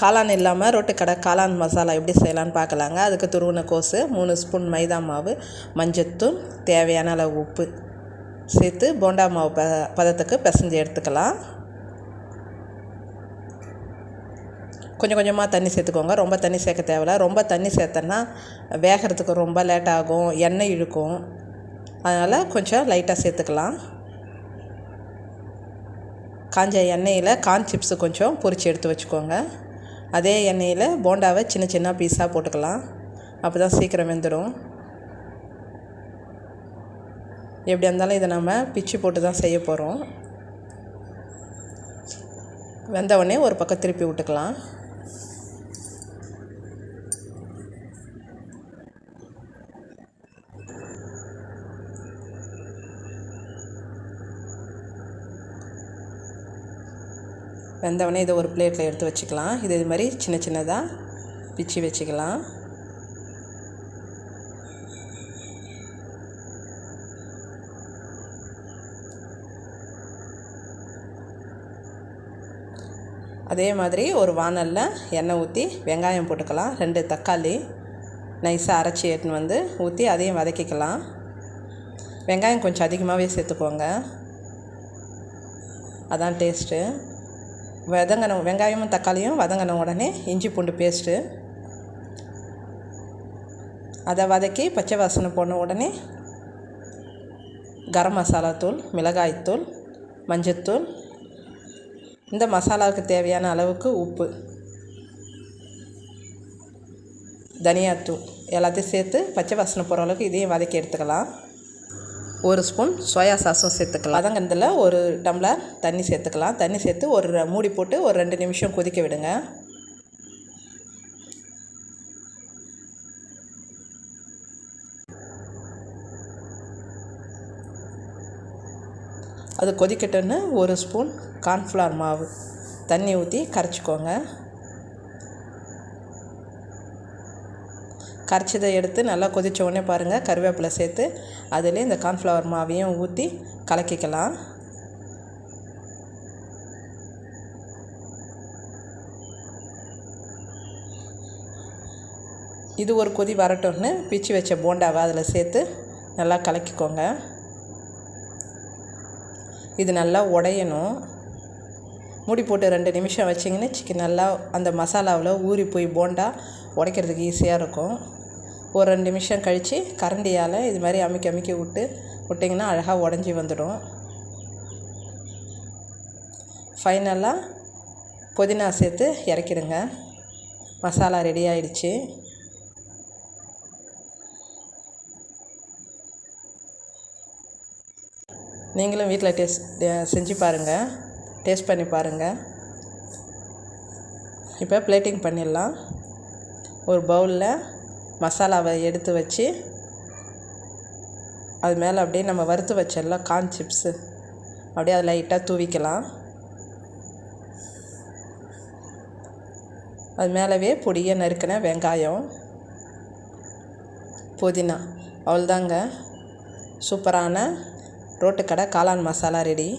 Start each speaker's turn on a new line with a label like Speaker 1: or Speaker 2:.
Speaker 1: காளான் இல்லாமல் ரோட்டுக்கடை காளான் மசாலா எப்படி செய்யலான்னு பார்க்கலாங்க. அதுக்கு துருவின கோஸு மூணு ஸ்பூன் மைதா மாவு மஞ்சத்தூள் தேவையான அளவு உப்பு சேர்த்து போண்டா மாவு ப பதத்துக்கு பிசைஞ்சு எடுத்துக்கலாம். கொஞ்சம் கொஞ்சமாக தண்ணி சேர்த்துக்கோங்க. ரொம்ப தண்ணி சேர்க்க தேவையில்ல. ரொம்ப தண்ணி சேர்த்தோன்னா வேகிறதுக்கு ரொம்ப லேட் ஆகும். எண்ணெய் இழுக்கும். அதனால் கொஞ்சம் லைட்டாக சேர்த்துக்கலாம். காஞ்ச எண்ணெயில் கார்ன் சிப்ஸு கொஞ்சம் பொரித்து எடுத்து வச்சுக்கோங்க. அதே எண்ணெயில் போண்டாவை சின்ன சின்ன பீஸாக போட்டுக்கலாம். அப்போ தான் சீக்கிரம் வெந்துடும். எப்படி இருந்தாலும் இதை நம்ம பிச்சு போட்டு தான் செய்ய போகிறோம். வெந்தவொடனே ஒரு பக்கம் திருப்பி விட்டுக்கலாம். வெந்தவொடனே இதை ஒரு பிளேட்டில் எடுத்து வச்சுக்கலாம். இது இது மாதிரி சின்ன சின்னதாக பிச்சு வச்சுக்கலாம். அதே மாதிரி ஒரு வானலில் எண்ணெய் ஊற்றி வெங்காயம் போட்டுக்கலாம். ரெண்டு தக்காளி நைஸாக அரைச்சி எடுத்துன்னு வந்து ஊற்றி அதையும் வதக்கிக்கலாம். வெங்காயம் கொஞ்சம் அதிகமாகவே சேர்த்துக்கோங்க. அதான் டேஸ்ட்டு வதங்கின வெங்காயமும் தக்காளியும் வதங்கின உடனே இஞ்சி பூண்டு பேஸ்ட்டு. அதை வதக்கி பச்சை வாசனை போன உடனே கரம் மசாலா தூள் மிளகாய்த்தூள் மஞ்சத்தூள் இந்த மசாலாவுக்கு தேவையான அளவுக்கு உப்பு தனியாத்தூள். எல்லாத்தையும் சேர்த்து பச்சை வாசனை போகிற அளவுக்கு இதையும் வதக்கி எடுத்துக்கலாம். ஒரு ஸ்பூன் சோயா சாஸும் சேர்த்துக்கலாம். அதங்கிறதுல ஒரு டம்ளர் தண்ணி சேர்த்துக்கலாம். தண்ணி சேர்த்து ஒரு மூடி போட்டு ஒரு ரெண்டு நிமிஷம் கொதிக்க விடுங்க. அது கொதிக்கட்டுன்னு ஒரு ஸ்பூன் கார்ன்ஃப்ளவர் மாவு. தண்ணி ஊற்றி கரைச்சிக்கோங்க. கரைச்சதை எடுத்து நல்லா கொதித்த உடனே பாருங்கள் கருவேப்பிலை சேர்த்து அதிலே இந்த கார்ன்ஃப்ளவர் மாவையும் ஊற்றி கலக்கிக்கலாம். இது ஒரு கொதி வரட்டும்னு பிச்சு வச்ச போண்டாவை அதில் சேர்த்து நல்லா கலக்கிக்கோங்க. இது நல்லா உடையணும். மூடி போட்டு ரெண்டு நிமிஷம் வச்சிங்கன்னா சிக்கன் நல்லா அந்த மசாலாவில் ஊறி போய் போண்டா உடைக்கிறதுக்கு ஈஸியாக இருக்கும். ஒரு ரெண்டு நிமிஷம் கழித்து கரண்டியால் இது மாதிரி அமுக்கி அமுக்கி விட்டு விட்டிங்கன்னா அழகாக உடஞ்சி வந்துடும். ஃபைனலாக புதினா சேர்த்து இறக்கிடுங்க. மசாலா ரெடி ஆயிடுச்சு. நீங்களும் வீட்டில் டேஸ்ட் செஞ்சு பாருங்கள் டேஸ்ட் பண்ணி பாருங்கள் இப்போ பிளேட்டிங் பண்ணிடலாம். ஒரு பவுலில் மசாலாவை எடுத்து வச்சு அது மேலே அப்படியே நம்ம வறுத்து வச்சிடலாம் கார்ன் சிப்ஸு. அப்படியே அதை லைட்டாக தூவிக்கலாம். அது மேலவே பொடிய நறுக்கின வெங்காயம் புதினா அவ்வளோதாங்க. சூப்பரான ரோட்டுக்கடை காளான் மசாலா ரெடி.